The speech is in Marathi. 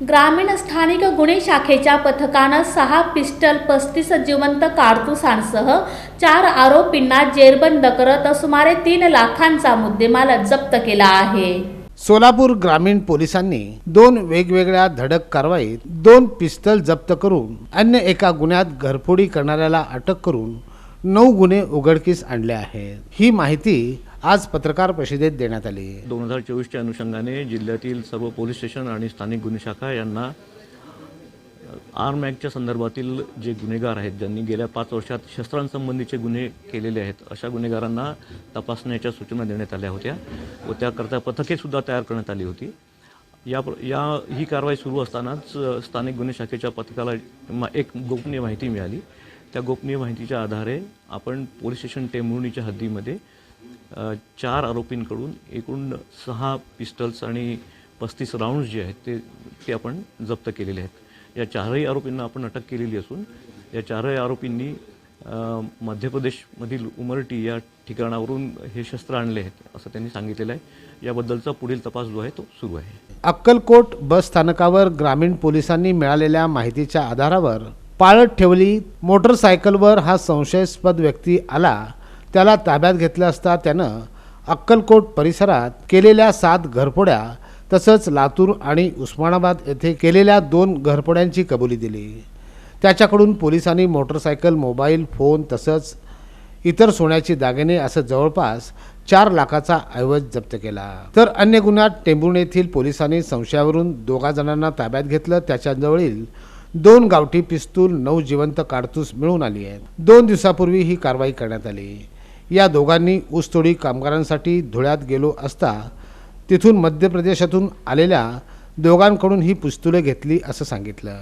ग्रामीण स्थानिक गुन्हे शाखेच्या पथकानं सहा पिस्टल पस्तीस जिवंत कारतुसांसह चार आरोपींना जेरबंद करत सुमारे तीन लाखांचा मुद्देमाल जप्त केला आहे. सोलापूर ग्रामीण पोलिसांनी दोन वेगवेगळ्या धडक कारवाईत दोन पिस्तल जप्त करून अन्य एका गुन्ह्यात घरफोडी करणाऱ्याला अटक करून नऊ गुन्हे उघडकीस आणले आहेत. ही माहिती आज पत्रकार परिषदेत देण्यात आली. दोन हजार चोवीसच्या अनुषंगाने जिल्ह्यातील सर्व पोलीस स्टेशन आणि स्थानिक गुन्हे शाखा यांना आर्म ॲक्टच्या संदर्भातील जे गुन्हेगार आहेत ज्यांनी गेल्या पाच वर्षात शस्त्रांसंबंधीचे गुन्हे केलेले आहेत अशा गुन्हेगारांना तपासण्याच्या सूचना देण्यात आल्या होत्या व त्याकरता पथकेसुद्धा तयार करण्यात आली होती. या प्र- या ही कारवाई सुरू असतानाच स्थानिक गुन्हे शाखेच्या पथकाला एक गोपनीय माहिती मिळाली. त्या गोपनीय माहितीच्या आधारे आपण पोलीस स्टेशन टेंभुर्णीच्या हद्दीमध्ये चार आरोपींकडून एकूण सहा पिस्टल्स आणि पस्तीस राऊंड्स जे आहेत ते ते आपण जप्त केलेले आहेत. या चारही आरोपींना आपण अटक केलेली असून या चारही आरोपींनी मध्य प्रदेशमधील उमरटी या ठिकाणावरून हे शस्त्र आणले आहेत असं त्यांनी सांगितलेलं आहे. याबद्दलचा पुढील तपास जो आहे तो सुरू आहे. अक्कलकोट बस स्थानकावर ग्रामीण पोलिसांनी मिळालेल्या माहितीच्या आधारावर पाळत ठेवली मोटरसायकलवर हा संशयास्पद व्यक्ती आला. त्याला ताब्यात घेतलं असता त्यानं अक्कलकोट परिसरात केलेल्या सात घरफोड्या तसंच लातूर आणि उस्मानाबाद येथे केलेल्या दोन घरफोड्यांची कबुली दिली. त्याच्याकडून पोलिसांनी मोटरसायकल मोबाईल फोन तसंच इतर सोन्याची दागिने असं जवळपास चार लाखाचा ऐवज जप्त केला. तर अन्य गुन्ह्यात टेंबुण येथील पोलिसांनी संशयावरून दोघा जणांना ताब्यात घेतलं. त्याच्याजवळील दोन गावठी पिस्तूल नऊ जिवंत काडतूस मिळून आली आहेत. दोन दिवसापूर्वी ही कारवाई करण्यात आली. या दोघांनी ऊसतोडी कामगारांसाठी धुळ्यात गेलो असता तिथून मध्य प्रदेशातून आलेल्या दोघांकडून ही पुस्तुले घेतली असं सांगितलं.